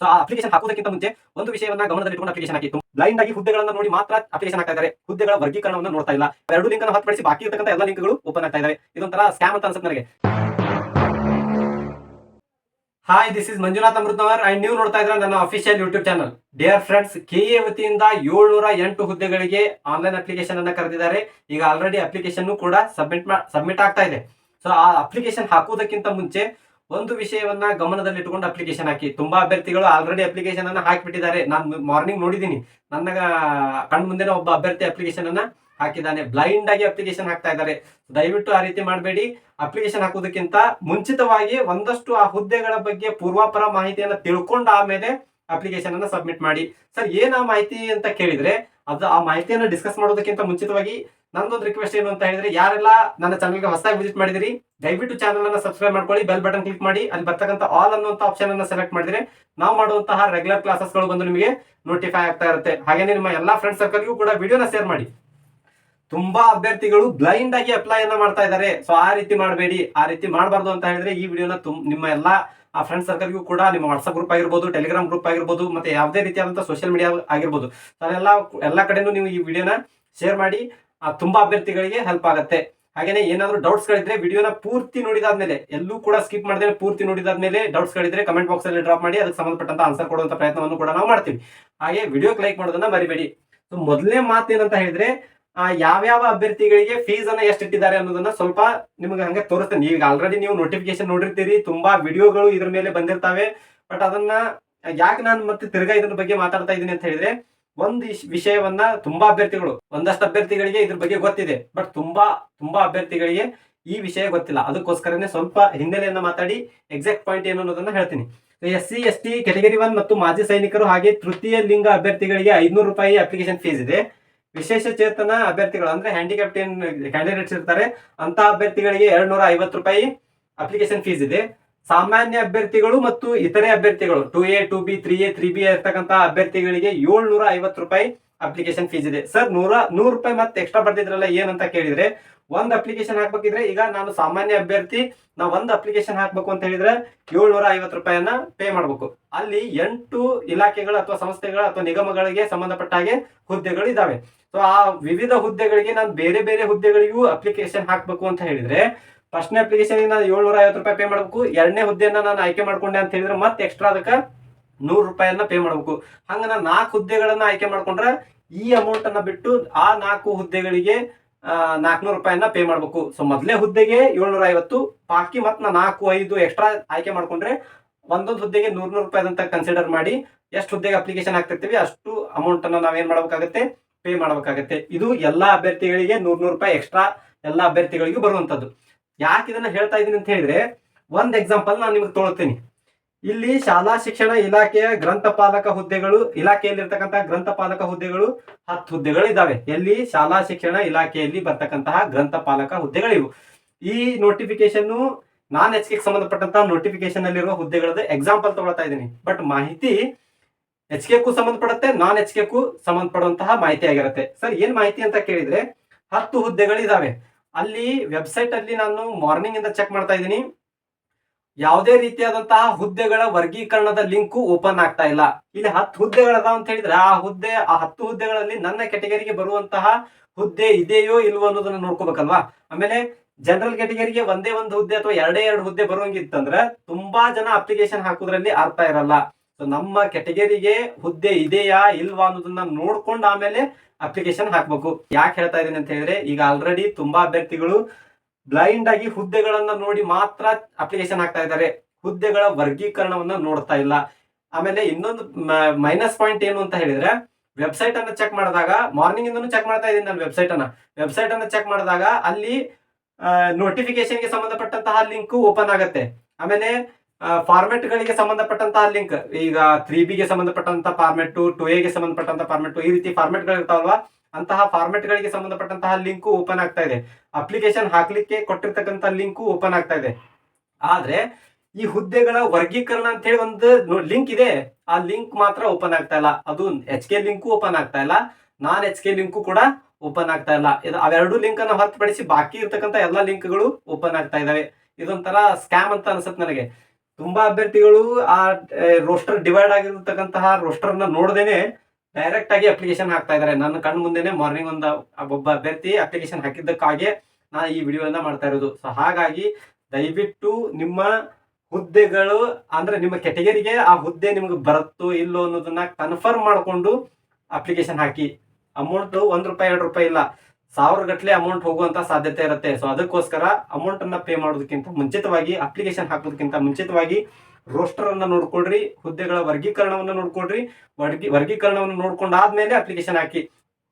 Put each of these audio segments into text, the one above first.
So ಆ application ಹಾಕೋದಕ್ಕಿಂತ ಮುಂಚೆ ಒಂದು ವಿಷಯವನ್ನ ಗಮನದಲ್ಲಿಟ್ಟುಕೊಂಡು ಅಪ್ಲಿಕೇಶನ್ ಹಾಕಿತ್ತು ಬ್ಲೈಂಡ್ ಆಗಿ ಹುದ್ದೆಗಳನ್ನ ನೋಡಿ ಮಾತ್ರ ಅಪ್ಲಿಕೇಶನ್ ಹಾಕ್ತಾ ಇದ್ದಾರೆ ಹುದ್ದೆಗಳ ವರ್ಗೀಕರಣವನ್ನು ನೋಡ್ತಾ ಇಲ್ಲ. ಎರಡು ಲಿಂಕ್ ಅನ್ನು ಹೊರತುಪಡಿಸಿ ಬಾಕಿ ಇರತಕ್ಕಂಥ ಎಲ್ಲ ಲಿಂಕ್ಗಳು ಓಪನ್ ಆಗ್ತಾ ಇದಾವೆ. ಇದೊಂಥರ ಸ್ಕ್ಯಾಮ್ ಅಂತ ಅನ್ಸುತ್ತೆ ನನಗೆ. Hi this is Manjunath Amrutavar and ನೀವು ನೋಡ್ತಾ ಇದ್ರೆ ನನ್ನ official YouTube channel dear friends KA ವತಿಯಿಂದ ಏಳ್ನೂರ ಎಂಟು ಹುದ್ದೆಗಳಿಗೆ ಆನ್ಲೈನ್ ಅಪ್ಲಿಕೇಶನ್ ಅನ್ನ ಕರೆದಿದ್ದಾರೆ. ಈಗ ಆಲ್ರೆಡಿ ಅಪ್ಲಿಕೇಶನ್ ಕೂಡ ಸಬ್ಮಿಟ್ ಸಬ್ಮಿಟ್ ಆಗ್ತಾ ಇದೆ. ಸೊ ಆ ಅಪ್ಲಿಕೇಶನ್ ಹಾಕುವುದಕ್ಕಿಂತ ಮುಂಚೆ ಒಂದು ವಿಷಯವನ್ನ ಗಮನದಲ್ಲಿಟ್ಟುಕೊಂಡು ಅಪ್ಲಿಕೇಶನ್ ಹಾಕಿ. ತುಂಬಾ ಅಭ್ಯರ್ಥಿಗಳು ಆಲ್ರೆಡಿ ಅಪ್ಲಿಕೇಶನ್ ಅನ್ನ ಹಾಕಿಬಿಟ್ಟಿದ್ದಾರೆ. ನಾನು ಮಾರ್ನಿಂಗ್ ನೋಡಿದ್ದೀನಿ ನನ್ನ ಕಣ್ ಮುಂದೆನೇ ಒಬ್ಬ ಅಭ್ಯರ್ಥಿ ಅಪ್ಲಿಕೇಶನ್ ಅನ್ನ ಹಾಕಿದ್ದಾನೆ. ಬ್ಲೈಂಡ್ ಆಗಿ ಅಪ್ಲಿಕೇಶನ್ ಹಾಕ್ತಾ ಇದ್ದಾರೆ. ದಯವಿಟ್ಟು ಆ ರೀತಿ ಮಾಡಬೇಡಿ. ಅಪ್ಲಿಕೇಶನ್ ಹಾಕೋದಕ್ಕಿಂತ ಮುಂಚಿತವಾಗಿ ಒಂದಷ್ಟು ಆ ಹುದ್ದೆಗಳ ಬಗ್ಗೆ ಪೂರ್ವಾಪರ ಮಾಹಿತಿಯನ್ನ ತಿಳ್ಕೊಂಡ ಆಮೇಲೆ ಅಪ್ಲಿಕೇಶನ್ ಅನ್ನ ಸಬ್ಮಿಟ್ ಮಾಡಿ. ಸರ್, ಏನ್ ಆ ಮಾಹಿತಿ ಅಂತ ಕೇಳಿದ್ರೆ, ಅದು ಆ ಮಾಹಿತಿಯನ್ನ ಡಿಸ್ಕಸ್ ಮಾಡೋದಕ್ಕಿಂತ ಮುಂಚಿತವಾಗಿ ನಂದೊಂದು ರಿಕ್ವೆಸ್ಟ್ ಏನು ಅಂತ ಹೇಳಿದ್ರೆ, ಯಾರೆಲ್ಲ ನನ್ನ ಚಾನಲ್ಗೆ ಹೊಸದಾಗಿ ವಿಸಿಟ್ ಮಾಡಿದಿರಿ, ದಯವಿಟ್ಟು ಚಾನಲ್ ಅನ್ನ ಸಬ್ಸ್ಕ್ರೈಬ್ ಮಾಡ್ಕೊಳ್ಳಿ ಬೆಲ್ ಬಟನ್ ಕ್ಲಿಕ್ ಮಾಡಿ, ಅಲ್ಲಿ ಬರ್ತಕ್ಕಂಥ ಆಲ್ ಅನ್ನುವಂತ ಆಪ್ಷನ್ ಅನ್ನ ಸೆಲೆಕ್ಟ್ ಮಾಡಿದ್ರೆ, ನಾವು ಮಾಡುವಂತಹ ರೆಗ್ಯುಲರ್ ಕ್ಲಾಸಸ್ಗಳು ಬಂದು ನಿಮಗೆ ನೋಟಿಫೈ ಆಗ್ತಾ ಇರುತ್ತೆ. ಹಾಗೆ ನಿಮ್ಮ ಎಲ್ಲಾ ಫ್ರೆಂಡ್ ಸರ್ಕಲ್ಗೂ ಕೂಡ ವಿಡಿಯೋನ ಶೇರ್ ಮಾಡಿ. ತುಂಬಾ ಅಭ್ಯರ್ಥಿಗಳು ಬ್ಲೈಂಡ್ ಆಗಿ ಅಪ್ಲೈ ಅನ್ನ ಮಾಡ್ತಾ ಇದ್ದಾರೆ. ಸೊ ಆ ರೀತಿ ಮಾಡಬೇಡಿ, ಆ ರೀತಿ ಮಾಡಬಾರ್ದು ಅಂತ ಹೇಳಿದ್ರೆ ಈ ವಿಡಿಯೋನ ತುಮ್, ನಿಮ್ಮ ಎಲ್ಲಾ, ಆ ಫ್ರೆಂಡ್ ಸರ್ಕಲ್ಗೂ ಕೂಡ ನಿಮ್ಮ ವಾಟ್ಸಪ್ ಗ್ರೂಪ್ ಆಗಿರ್ಬೋದು ಟೆಲಿಗ್ರಾಮ್ ಗ್ರೂಪ್ ಆಗಿರ್ಬೋದು, ಮತ್ತೆ ಯಾವುದೇ ರೀತಿಯಾದಂತಹ ಸೋಷಿಯಲ್ ಮೀಡಿಯಾ ಆಗಿರ್ಬೋದು. ಅದೆಲ್ಲ, ಎಲ್ಲ ಕಡೆನೂ ನೀವು ಈ ವಿಡಿಯೋನ ಶೇರ್ ಮಾಡಿ ತುಂಬಾ ಅಭ್ಯರ್ಥಿಗಳಿಗೆ ಹೆಲ್ಪ್ ಆಗುತ್ತೆ. ಹಾಗೇನೆ ಏನಾದ್ರು ಡೌಟ್ಸ್ ಗಳಿದ್ರೆ ವಿಡಿಯೋನ ಪೂರ್ತಿ ನೋಡಿದಾದ್ಮೇಲೆ, ಎಲ್ಲೂ ಕೂಡ ಸ್ಕಿಪ್ ಮಾಡದೆ, ಪೂರ್ತಿ ನೋಡಿದಾದ್ಮೇಲೆ ಡೌಟ್ಸ್ ಗಳಿದ್ರೆ ಕಮೆಂಟ್ ಬಾಕ್ಸ್ ಅಲ್ಲಿ ಡ್ರಾಪ್ ಮಾಡಿ, ಅದಕ್ಕೆ ಸಂಬಂಧಪಟ್ಟಂತ ಆನ್ಸರ್ ಕೊಡುವಂತ ಪ್ರಯತ್ನವನ್ನು ಕೂಡ ನಾವು ಮಾಡ್ತೀವಿ. ಹಾಗೆ ವಿಡಿಯೋ ಲೈಕ್ ಮಾಡೋದನ್ನ ಮರಿಬೇಡಿ. ಸೊ ಮೊದಲನೇ ಮಾತು ಏನಂತ ಹೇಳಿದ್ರೆ ಯಾವ್ಯಾವ ಅಭ್ಯರ್ಥಿಗಳಿಗೆ ಫೀಸ್ ಅನ್ನ ಎಷ್ಟು ಇಟ್ಟಿದ್ದಾರೆ ಅನ್ನೋದನ್ನ ಸ್ವಲ್ಪ ನಿಮ್ಗೆ ಹಂಗೆ ತೋರಿಸ್ತೇನೆ. ಈಗ ಆಲ್ರೆಡಿ ನೀವು ನೋಟಿಫಿಕೇಶನ್ ನೋಡಿರ್ತೀರಿ, ತುಂಬಾ ವಿಡಿಯೋಗಳು ಇದ್ರ ಮೇಲೆ ಬಂದಿರ್ತಾವೆ. ಬಟ್ ಅದನ್ನ ಯಾಕೆ ನಾನು ಮತ್ತೆ ತಿರ್ಗಾ ಇದ್ರ ಬಗ್ಗೆ ಮಾತಾಡ್ತಾ ಇದ್ದೀನಿ ಅಂತ ಹೇಳಿದ್ರೆ ಒಂದು ವಿಷಯವನ್ನ ತುಂಬಾ ಅಭ್ಯರ್ಥಿಗಳು, ಒಂದಷ್ಟು ಅಭ್ಯರ್ಥಿಗಳಿಗೆ ಇದ್ರ ಬಗ್ಗೆ ಗೊತ್ತಿದೆ. ಬಟ್ ತುಂಬಾ ತುಂಬಾ ಅಭ್ಯರ್ಥಿಗಳಿಗೆ ಈ ವಿಷಯ ಗೊತ್ತಿಲ್ಲ. ಅದಕ್ಕೋಸ್ಕರನೇ ಸ್ವಲ್ಪ ಹಿನ್ನೆಲೆಯನ್ನ ಮಾತಾಡಿ, ಎಕ್ಸಾಕ್ಟ್ ಪಾಯಿಂಟ್ ಏನು ಅನ್ನೋದನ್ನ ಹೇಳ್ತೀನಿ. S C, S T category one ಮತ್ತು ಮಾಜಿ ಸೈನಿಕರು ಹಾಗೆ ತೃತೀಯ ಲಿಂಗ ಅಭ್ಯರ್ಥಿಗಳಿಗೆ ಐದ್ನೂರು ರೂಪಾಯಿ ಅಪ್ಲಿಕೇಶನ್ ಫೀಸ್ ಇದೆ. ವಿಶೇಷ ಚೇತನ ಅಭ್ಯರ್ಥಿಗಳು, ಅಂದ್ರೆ ಹ್ಯಾಂಡಿಕ್ಯಾಪ್ಟ್ ಏನ್ ಕ್ಯಾಂಡಿಡೇಟ್ಸ್ ಇರ್ತಾರೆ ಅಂತ ಅಭ್ಯರ್ಥಿಗಳಿಗೆ ಎರಡ್ ನೂರ ಐವತ್ತು ರೂಪಾಯಿ ಅಪ್ಲಿಕೇಶನ್ ಫೀಸ್ ಇದೆ. ಸಾಮಾನ್ಯ ಅಭ್ಯರ್ಥಿಗಳು ಮತ್ತು ಇತರೆ ಅಭ್ಯರ್ಥಿಗಳು two A, two B, three A, three B ಇರ್ತಕ್ಕಂಥ ಅಭ್ಯರ್ಥಿಗಳಿಗೆ ಏಳ್ನೂರ ಐವತ್ತು ರೂಪಾಯಿ ಅಪ್ಲಿಕೇಶನ್ ಫೀಸ್ ಇದೆ. ಸರ್ ನೂರ, ನೂರು ರೂಪಾಯಿ ಮತ್ತೆ ಎಕ್ಸ್ಟ್ರಾ ಬರ್ತಿದ್ರಲ್ಲ ಏನಂತ ಕೇಳಿದ್ರೆ, ಒಂದ್ ಅಪ್ಲಿಕೇಶನ್ ಹಾಕ್ಬೇಕಿದ್ರೆ ಈಗ ನಾನು ಸಾಮಾನ್ಯ ಅಭ್ಯರ್ಥಿ, ನಾವು ಒಂದ್ ಅಪ್ಲಿಕೇಶನ್ ಹಾಕ್ಬೇಕು ಅಂತ ಹೇಳಿದ್ರೆ ಏಳ್ನೂರ ಐವತ್ತು ರೂಪಾಯಿಯನ್ನ ಪೇ ಮಾಡ್ಬೇಕು. ಅಲ್ಲಿ ಎಂಟು ಇಲಾಖೆಗಳು ಅಥವಾ ಸಂಸ್ಥೆಗಳ ಅಥವಾ ನಿಗಮಗಳಿಗೆ ಸಂಬಂಧಪಟ್ಟ ಹಾಗೆ ಹುದ್ದೆಗಳು ಇದಾವೆ. ಸೊ ಆ ವಿವಿಧ ಹುದ್ದೆಗಳಿಗೆ ನಾನು ಬೇರೆ ಬೇರೆ ಹುದ್ದೆಗಳಿಗೂ ಅಪ್ಲಿಕೇಶನ್ ಹಾಕ್ಬೇಕು ಅಂತ ಹೇಳಿದ್ರೆ ಫಸ್ಟ್ನೇ ಅಪ್ಲಿಕೇಶನ್ ನಾನು ಏಳ್ನೂರ ಐವತ್ತು ರೂಪಾಯಿ ಪೇ ಮಾಡಬೇಕು. ಎರಡನೇ ಹುದ್ದೆಯನ್ನು ನಾನು ಆಯ್ಕೆ ಮಾಡ್ಕೊಂಡೆ ಅಂತ ಹೇಳಿದ್ರೆ ಮತ್ತೆ ಎಕ್ಸ್ಟ್ರಾ ಅದಕ್ಕೆ ನೂರು ರೂಪಾಯಿಯನ್ನ ಪೇ ಮಾಡಬೇಕು. ಹಂಗ ನಾನು ನಾಲ್ಕು ಹುದ್ದೆಗಳನ್ನ ಆಯ್ಕೆ ಮಾಡ್ಕೊಂಡ್ರೆ ಈ ಅಮೌಂಟ್ ಅನ್ನ ಬಿಟ್ಟು ಆ ನಾಲ್ಕು ಹುದ್ದೆಗಳಿಗೆ ನಾಲ್ಕುನೂರು ರೂಪಾಯಿಯನ್ನ ಪೇ ಮಾಡಬೇಕು. ಸೊ ಮೊದಲೇ ಹುದ್ದೆಗೆ ಏಳ್ನೂರ ಐವತ್ತು ಬಾಕಿ ಮತ್ತೆ ನಾ ನಾಲ್ಕು, ಐದು ಎಕ್ಸ್ಟ್ರಾ ಆಯ್ಕೆ ಮಾಡ್ಕೊಂಡ್ರೆ ಒಂದೊಂದು ಹುದ್ದೆಗೆ ನೂರ್ ನೂರು ರೂಪಾಯಿ ಅಂತ ಕನ್ಸಿಡರ್ ಮಾಡಿ ಎಷ್ಟು ಹುದ್ದೆಗೆ ಅಪ್ಲಿಕೇಶನ್ ಹಾಕ್ತಿರ್ತೀವಿ ಅಷ್ಟು ಅಮೌಂಟ್ ಅನ್ನ ನಾವೇನ್ ಮಾಡ್ಬೇಕಾಗತ್ತೆ? ಪೇ ಮಾಡ್ಬೇಕಾಗತ್ತೆ. ಇದು ಎಲ್ಲಾ ಅಭ್ಯರ್ಥಿಗಳಿಗೆ ನೂರ್ ನೂರು ರೂಪಾಯಿ ಎಕ್ಸ್ಟ್ರಾ ಎಲ್ಲಾ ಅಭ್ಯರ್ಥಿಗಳಿಗೂ ಬರುವಂತದ್ದು. ಯಾಕೆ ಇದನ್ನ ಹೇಳ್ತಾ ಇದೀನಿ ಅಂತ ಹೇಳಿದ್ರೆ, ಒಂದ್ ಎಕ್ಸಾಂಪಲ್ ನಾನು ನಿಮ್ಗೆ ತೋಳ್ತೀನಿ. ಇಲ್ಲಿ ಶಾಲಾ ಶಿಕ್ಷಣ ಇಲಾಖೆಯ ಗ್ರಂಥಪಾಲಕ ಹುದ್ದೆಗಳು ಇಲಾಖೆಯಲ್ಲಿರ್ತಕ್ಕಂತಹ ಗ್ರಂಥಪಾಲಕ ಹುದ್ದೆಗಳು ಹತ್ತು ಹುದ್ದೆಗಳು ಇದಾವೆ ಎಲ್ಲಿ? ಶಾಲಾ ಶಿಕ್ಷಣ ಇಲಾಖೆಯಲ್ಲಿ ಬರ್ತಕ್ಕಂತಹ ಗ್ರಂಥಪಾಲಕ ಹುದ್ದೆಗಳಿವು. ಈ ನೋಟಿಫಿಕೇಶನ್ ನಾನ್ ಎಚ್ ಕೆ ಸಂಬಂಧಪಟ್ಟಂತಹ ನೋಟಿಫಿಕೇಶನ್ ಅಲ್ಲಿರುವ ಹುದ್ದೆಗಳದ್ದು ಎಕ್ಸಾಂಪಲ್ ತಗೊಳ್ತಾ ಇದ್ದೀನಿ. ಬಟ್ ಮಾಹಿತಿ ಎಚ್ ಕೆ ಕು ಸಂಬಂಧಪಡುತ್ತೆ, ನಾನ್ ಎಚ್ ಕೆ ಕು ಸಂಬಂಧಪಡುವಂತಹ ಮಾಹಿತಿ ಆಗಿರುತ್ತೆ. ಸರ್, ಏನ್ ಮಾಹಿತಿ ಅಂತ ಕೇಳಿದ್ರೆ, ಹತ್ತು ಹುದ್ದೆಗಳು ಇದಾವೆ ಅಲ್ಲಿ ವೆಬ್ಸೈಟ್ ಅಲ್ಲಿ ನಾನು ಮಾರ್ನಿಂಗ್ ಇಂದ ಚೆಕ್ ಮಾಡ್ತಾ ಇದ್ದೀನಿ. ಯಾವುದೇ ರೀತಿಯಾದಂತಹ ಹುದ್ದೆಗಳ ವರ್ಗೀಕರಣದ ಲಿಂಕು ಓಪನ್ ಆಗ್ತಾ ಇಲ್ಲ. ಇಲ್ಲಿ ಹತ್ತು ಹುದ್ದೆಗಳದಾವ ಅಂತ ಹೇಳಿದ್ರೆ ಆ ಹುದ್ದೆ, ಆ ಹತ್ತು ಹುದ್ದೆಗಳಲ್ಲಿ ನನ್ನ ಕೆಟಗರಿಗೆ ಬರುವಂತಹ ಹುದ್ದೆ ಇದೆಯೋ ಇಲ್ವೋ ಅನ್ನೋದನ್ನ ನೋಡ್ಕೋಬೇಕಲ್ವಾ? ಆಮೇಲೆ ಜನರಲ್ ಕೆಟಗರಿಗೆ ಒಂದೇ ಒಂದು ಹುದ್ದೆ ಅಥವಾ ಎರಡೇ ಎರಡು ಹುದ್ದೆ ಬರುವಂಗಿತ್ತಂದ್ರೆ ತುಂಬಾ ಜನ ಅಪ್ಲಿಕೇಶನ್ ಹಾಕೋದ್ರಲ್ಲಿ ಅರ್ಥ ಇರಲ್ಲ. ಸೊ ನಮ್ಮ ಕೆಟಗರಿಗೆ ಹುದ್ದೆ ಇದೆಯಾ ಇಲ್ವಾ ಅನ್ನೋದನ್ನ ನೋಡ್ಕೊಂಡು ಆಮೇಲೆ ಅಪ್ಲಿಕೇಶನ್ ಹಾಕ್ಬೇಕು. ಯಾಕೆ ಹೇಳ್ತಾ ಇದ್ದೀನಿ ಅಂತ ಹೇಳಿದ್ರೆ, ಈಗ ಆಲ್ರೆಡಿ ತುಂಬಾ ಅಭ್ಯರ್ಥಿಗಳು ಬ್ಲೈಂಡ್ ಆಗಿ ಹುದ್ದೆಗಳನ್ನ ನೋಡಿ ಮಾತ್ರ ಅಪ್ಲಿಕೇಶನ್ ಹಾಕ್ತಾ ಇದ್ದಾರೆ. ಹುದ್ದೆಗಳ ವರ್ಗೀಕರಣವನ್ನ ನೋಡ್ತಾ ಇಲ್ಲ. ಆಮೇಲೆ ಇನ್ನೊಂದು ಮೈನಸ್ ಪಾಯಿಂಟ್ ಏನು ಅಂತ ಹೇಳಿದ್ರೆ ವೆಬ್ಸೈಟ್ ಅನ್ನ ಚೆಕ್ ಮಾಡಿದಾಗ ಮಾರ್ನಿಂಗ್ ಇಂದನು ಚೆಕ್ ಮಾಡ್ತಾ ಇದ್ದೀನಿ ನಾನು ವೆಬ್ಸೈಟ್ ಅನ್ನ. ವೆಬ್ಸೈಟ್ ಅನ್ನ ಚೆಕ್ ಮಾಡಿದಾಗ ಅಲ್ಲಿ ನೋಟಿಫಿಕೇಶನ್ಗೆ ಸಂಬಂಧಪಟ್ಟಂತಹ ಲಿಂಕ್ ಓಪನ್ ಆಗುತ್ತೆ. ಆಮೇಲೆ ಫಾರ್ಮೆಟ್ ಗಳಿಗೆ ಸಂಬಂಧಪಟ್ಟಂತಹ ಲಿಂಕ್ ಈಗ ತ್ರೀ ಬಿಗೆ ಸಂಬಂಧಪಟ್ಟಂತ ಫಾರ್ಮೆಟ್ ಟು ಎಗೆ ಸಂಬಂಧಪಟ್ಟಂತ ಫಾರ್ಮೆಟ್ ಈ ರೀತಿ ಫಾರ್ಮೆಟ್ಗಳು ಇರ್ತಾವಲ್ವಾ? ಅಂತಹ ಫಾರ್ಮೆಟ್ ಗಳಿಗೆ ಸಂಬಂಧಪಟ್ಟಂತಹ ಲಿಂಕ್ ಓಪನ್ ಆಗ್ತಾ ಇದೆ. ಅಪ್ಲಿಕೇಶನ್ ಹಾಕ್ಲಿಕ್ಕೆ ಕೊಟ್ಟಿರ್ತಕ್ಕಂಥ ಲಿಂಕ್ ಓಪನ್ ಆಗ್ತಾ ಇದೆ. ಆದ್ರೆ ಈ ಹುದ್ದೆಗಳ ವರ್ಗೀಕರಣ ಅಂತ ಹೇಳಿ ಒಂದು ಲಿಂಕ್ ಇದೆ. ಆ ಲಿಂಕ್ ಮಾತ್ರ ಓಪನ್ ಆಗ್ತಾ ಇಲ್ಲ. ಅದು ಎಚ್ ಕೆ ಲಿಂಕು ಓಪನ್ ಆಗ್ತಾ ಇಲ್ಲ. ನಾನ್ ಎಚ್ ಕೆ ಲಿಂಕು ಕೂಡ ಓಪನ್ ಆಗ್ತಾ ಇಲ್ಲ. ಇದು ಅವೆರಡು ಲಿಂಕ್ ಅನ್ನು ಹೊರತುಪಡಿಸಿ ಬಾಕಿ ಇರ್ತಕ್ಕಂಥ ಎಲ್ಲಾ ಲಿಂಕ್ಗಳು ಓಪನ್ ಆಗ್ತಾ ಇದಾವೆ ಇದೊಂಥರ ಸ್ಕ್ಯಾಮ್ ಅಂತ ಅನ್ಸುತ್ತೆ ನನಗೆ. ತುಂಬಾ ಅಭ್ಯರ್ಥಿಗಳು ಆ ರೋಸ್ಟರ್ ಡಿವೈಡ್ ಆಗಿರತಕ್ಕಂತಹ ರೋಸ್ಟರ್ನ ನೋಡದೇನೆ ಡೈರೆಕ್ಟ್ ಆಗಿ ಅಪ್ಲಿಕೇಶನ್ ಹಾಕ್ತಾ ಇದಾರೆ ನನ್ನ ಕಣ್ಣು ಮುಂದೆನೆ ಮಾರ್ನಿಂಗ್ ಒಂದು ಒಬ್ಬ ಅಭ್ಯರ್ಥಿ ಅಪ್ಲಿಕೇಶನ್ ಹಾಕಿದ್ದಕ್ಕಾಗಿ ನಾ ಈ ವಿಡಿಯೋನ ಮಾಡ್ತಾ ಇರೋದು. ಸೊ ಹಾಗಾಗಿ ದಯವಿಟ್ಟು ನಿಮ್ಮ ಹುದ್ದೆಗಳು, ಅಂದ್ರೆ ನಿಮ್ಮ ಕೆಟಗರಿಗೆ ಆ ಹುದ್ದೆ ನಿಮ್ಗೆ ಬರುತ್ತೋ ಇಲ್ಲೋ ಅನ್ನೋದನ್ನ ಕನ್ಫರ್ಮ್ ಮಾಡಿಕೊಂಡು ಅಪ್ಲಿಕೇಶನ್ ಹಾಕಿ. ಅಮೌಂಟ್ ಒಂದ್ ರೂಪಾಯಿ, ಎರಡು ರೂಪಾಯಿ ಇಲ್ಲ. ಸಾವಿರ ಗಟ್ಟಲೆ ಅಮೌಂಟ್ ಹೋಗುವಂತ ಸಾಧ್ಯತೆ ಇರುತ್ತೆ. ಸೊ ಅದಕ್ಕೋಸ್ಕರ ಅಮೌಂಟ್ ಅನ್ನ ಪೇ ಮಾಡೋದಕ್ಕಿಂತ ಮುಂಚಿತವಾಗಿ ಅಪ್ಲಿಕೇಶನ್ ಹಾಕೋದಕ್ಕಿಂತ ಮುಂಚಿತವಾಗಿ ರೋಸ್ಟರ್ ಅನ್ನ ನೋಡ್ಕೊಡ್ರಿ ಹುದ್ದೆಗಳ ವರ್ಗೀಕರಣವನ್ನು ನೋಡ್ಕೊಡ್ರಿ ವರ್ಗಿ, ವರ್ಗೀಕರಣವನ್ನು ನೋಡ್ಕೊಂಡಾದ್ಮೇಲೆ ಅಪ್ಲಿಕೇಶನ್ ಹಾಕಿ.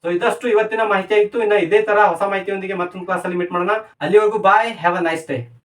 ಸೊ ಇದಷ್ಟು ಇವತ್ತಿನ ಮಾಹಿತಿ ಇತ್ತು ಇನ್ನು ಇದೇ ತರ ಹೊಸ ಮಾಹಿತಿಯೊಂದಿಗೆ ಮತ್ತೊಂದು ಕ್ಲಾಸಲ್ಲಿ ಮೀಟ್ ಮಾಡೋಣ. ಅಲ್ಲಿವರೆಗೂ bye have a nice day